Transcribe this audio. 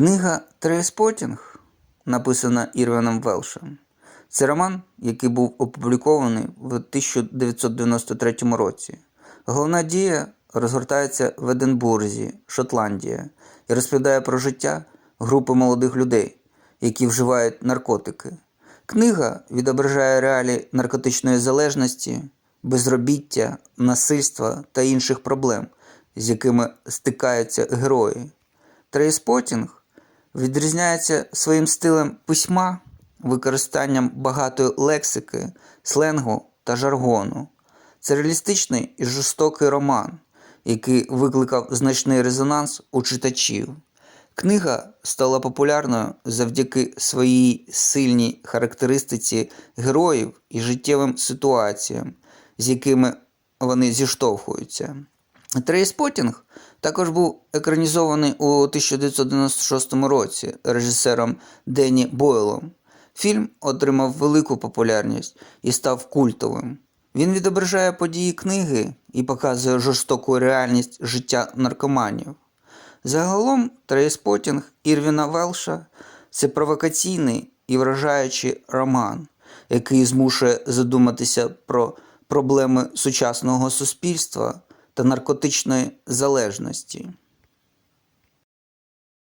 Книга Трейспотінг, написана Ірвіном Велшем, це роман, який був опублікований в 1993 році. Головна дія розгортається в Единбурзі, Шотландія, і розповідає про життя групи молодих людей, які вживають наркотики. Книга відображає реалії наркотичної залежності, безробіття, насильства та інших проблем, з якими стикаються герої. Трейспотінг відрізняється своїм стилем письма, використанням багатої лексики, сленгу та жаргону. Це реалістичний і жорстокий роман, який викликав значний резонанс у читачів. Книга стала популярною завдяки своїй сильній характеристиці героїв і життєвим ситуаціям, з якими вони зіштовхуються. Трейспотінг також був екранізований у 1996 році режисером Денні Бойлом. Фільм отримав велику популярність і став культовим. Він відображає події книги і показує жорстоку реальність життя наркоманів. Загалом, Трейспотінг Ірвіна Велша це провокаційний і вражаючий роман, який змушує задуматися про проблеми сучасного суспільства та наркотичної залежності.